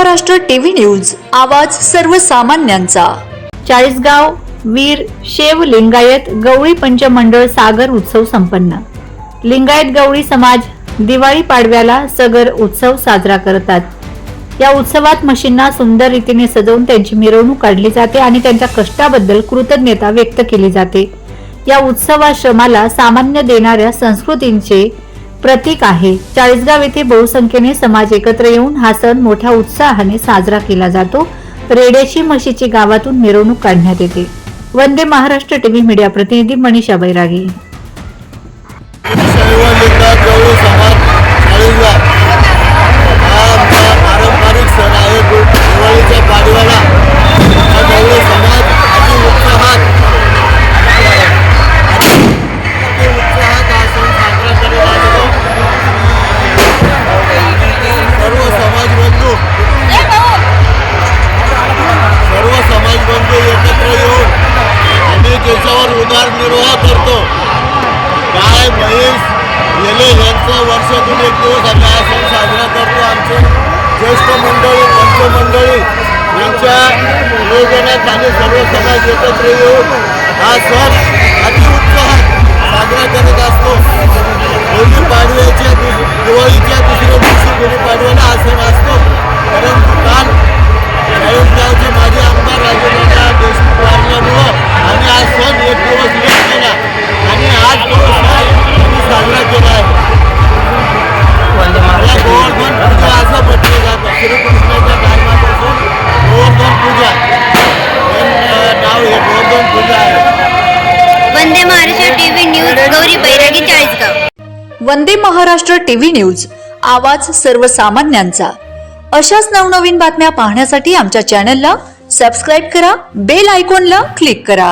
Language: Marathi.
महाराष्ट्र टीव्ही न्यूज आवाज सर्वसामान्यांचा. चाळीसगाव वीर शेव लिंगायत गवळी पंचमंडळ सागर उत्सव संपन्न. लिंगायत गवळी समाज दिवाळी पाडव्याला सगर उत्सव साजरा करतात. या उत्सवात म्हशींना सुंदर रीतीने सजवून त्यांची मिरवणूक काढली जाते आणि त्यांच्या कष्टाबद्दल कृतज्ञता व्यक्त केली जाते. या उत्सवाश्रमाला सामान्य देणाऱ्या संस्कृतींचे प्रतीक आहे. चाळीसगाव येथे बहुसंख्येने समाज एकत्र येऊन हा सण मोठ्या उत्साहाने साजरा केला जातो. रेड्याची म्हशीची गावातून मिरवणूक काढण्यात येते. वंदे महाराष्ट्र टीव्ही मीडिया प्रतिनिधी मनीषा बैरागी. उदरनिर्वाह करतो. गाय म्हैस गेले यांचं वर्षातून एक दिवस आम्ही हा सण साजरा करतो. आमचे ज्येष्ठ मंडळी पंचमंडळी यांच्या नियोजनात आम्ही सर्व समाज एकत्र येऊन हा सण अतिउत्साह Vande Maharashtra TV news Gauri Bairagi Chalisgaon. Vande Maharashtra TV news आवाज सर्वसामान्यांचा. अशाच नवनवीन बातम्या पाहण्यासाठी आमच्या चॅनलला सबस्क्राईब करा बेल आयकॉनला क्लिक करा.